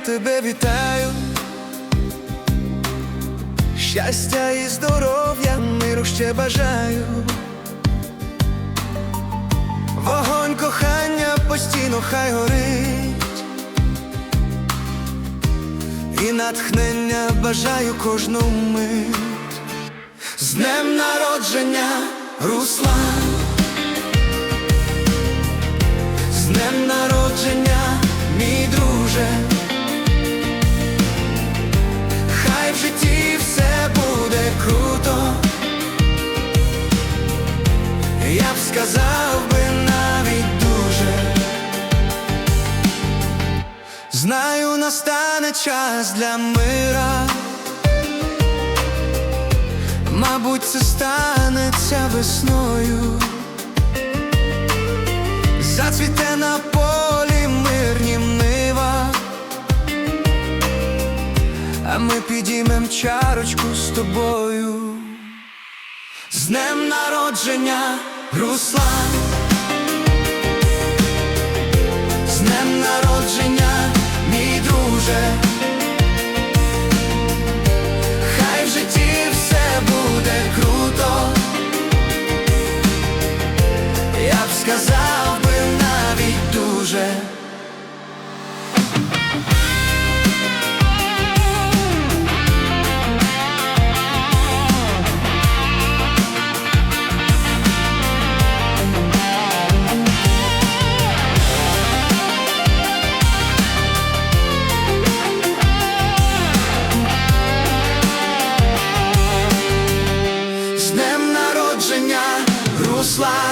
тебе вітаю. Щастя і здоров'я, миру ще бажаю. Вогонь кохання постійно хай горить. І натхнення бажаю кожну мить. З днем народження, Руслан. Сказав би навіть дуже. Знаю, настане час для мира. Мабуть, це станеться весною. Зацвіте на полі мирні нива, а ми підіймем чарочку з тобою. З днем народження, Руслан. З днем народження, мій друже. Хай в житті все буде круто. Я б сказав slide.